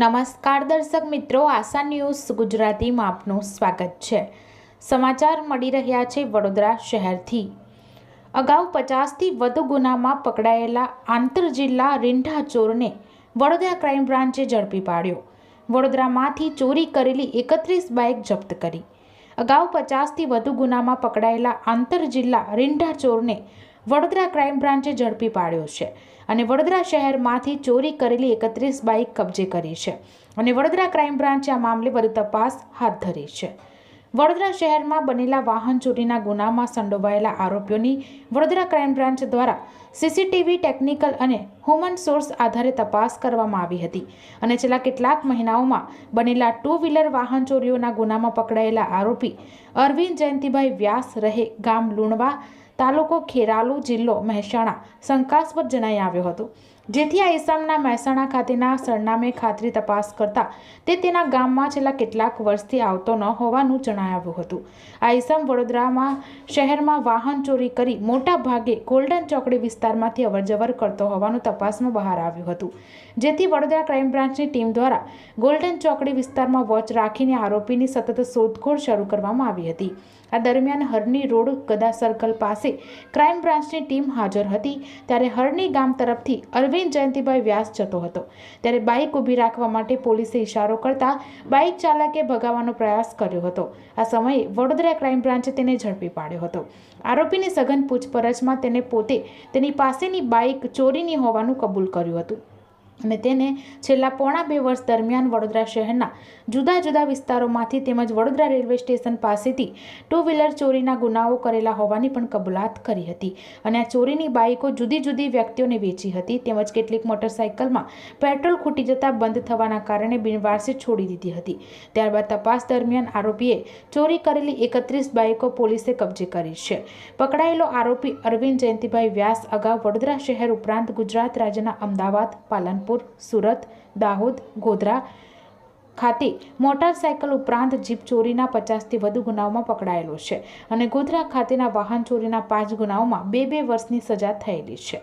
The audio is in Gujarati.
નમસ્કાર દર્શક મિત્રો, આશા ન્યૂઝ ગુજરાતીમાં આપનું સ્વાગત છે. સમાચાર મળી રહ્યા છે વડોદરા શહેરથી. અગાઉ પચાસથી વધુ ગુનામાં પકડાયેલા આંતરજિલ્લા રીંઢા ચોરને વડોદરા ક્રાઇમ બ્રાન્ચે ઝડપી પાડ્યો. વડોદરામાંથી ચોરી કરેલી એકત્રીસ બાઇક જપ્ત કરી. અગાઉ પચાસથી વધુ ગુનામાં પકડાયેલા આંતરજિલ્લા રીંઢા ચોરને વડોદરા ક્રાઇમ બ્રાન્ચે ઝડપી પાડ્યો છે અને વડોદરા શહેરમાંથી ચોરી કરેલી એકત્રીસ બાઇક કબજે કરી છે અને વડોદરા ક્રાઇમ બ્રાન્ચે આ મામલે વધુ તપાસ હાથ ધરી છે. વડોદરા શહેરમાં બનેલા વાહન ચોરીના ગુનામાં સંડોવાયેલા આરોપીઓની વડોદરા ક્રાઇમ બ્રાન્ચ દ્વારા સીસીટીવી, ટેકનિકલ અને હ્યુમન સોર્સ આધારે તપાસ કરવામાં આવી હતી અને છેલ્લા કેટલાક મહિનાઓમાં બનેલા ટુ વ્હીલર વાહન ચોરીઓના ગુનામાં પકડાયેલા આરોપી અરવિંદ જયંતિભાઈ વ્યાસ રહે ગામ લુણવા તાલુકો ખેરાલુ જિલ્લો મહેસાણા શંકાસ્પદ જણાઈ આવ્યો હતો. જેથી આ ઇસમના મહેસાણા ખાતેના સરનામે ખાતરી તપાસ કરતા તે તેના ગામમાં છેલ્લા કેટલાક વર્ષથી આવતો ન હોવાનું જણાવ્યું હતું. આ ઇસમ વડોદરામાં શહેરમાં વાહન ચોરી કરી મોટા ભાગે ગોલ્ડન ચોકડી વિસ્તારમાંથી અવરજવર કરતો હોવાનું તપાસમાં બહાર આવ્યું હતું. જેથી વડોદરા ક્રાઇમ બ્રાન્ચની ટીમ દ્વારા ગોલ્ડન ચોકડી વિસ્તારમાં વોચ રાખીને આરોપીની સતત શોધખોળ શરૂ કરવામાં આવી હતી. આ દરમિયાન હરની રોડ ગદા સર્કલ પાસે ક્રાઇમ બ્રાન્ચની ટીમ હાજર હતી. ત્યારે હરની ગામ તરફથી અરવિંદ જયંતિભાઈ વ્યાસ જતો હતો. ત્યારે બાઇક ઊભી રાખવા માટે પોલીસે ઇશારો કરતા બાઇક ચાલકે ભગાવવાનો પ્રયાસ કર્યો હતો. આ સમયે વડોદરા ક્રાઇમ બ્રાન્ચે તેને ઝડપી પાડ્યો હતો. આરોપીની સઘન પૂછપરછમાં તેને પોતે તેની પાસેની બાઇક ચોરીની હોવાનું કબૂલ કર્યું હતું. અને તેને છેલ્લા પોણા બે વર્ષ દરમિયાન વડોદરા શહેરના જુદા જુદા વિસ્તારોમાંથી તેમજ વડોદરા રેલવે સ્ટેશન પાસેથી ટુ વ્હીલર ચોરીના ગુનાઓ કરેલા હોવાની પણ કબૂલાત કરી હતી. અને આ ચોરીની બાઇકો જુદી જુદી વ્યક્તિઓને વેચી હતી તેમજ કેટલીક મોટરસાઇકલમાં પેટ્રોલ ખૂટી જતા બંધ થવાના કારણે બિનવારસે છોડી દીધી હતી. ત્યારબાદ તપાસ દરમિયાન આરોપીએ ચોરી કરેલી એકત્રીસ બાઇકો પોલીસે કબજે કરી છે. પકડાયેલો આરોપી અરવિંદ જયંતિભાઈ વ્યાસ અગાઉ વડોદરા શહેર ઉપરાંત ગુજરાત રાજ્યના અમદાવાદ, પાલનપુર પાલનપુર સુરત, દાહોદ, ગોધરા ખાતે મોટરસાયકલ ઉપરાંત જીપ ચોરીના પચાસથી વધુ ગુનાઓમાં પકડાયેલો છે અને ગોધરા ખાતેના વાહન ચોરીના પાંચ ગુનાઓમાં બે બે વર્ષની સજા થયેલી છે.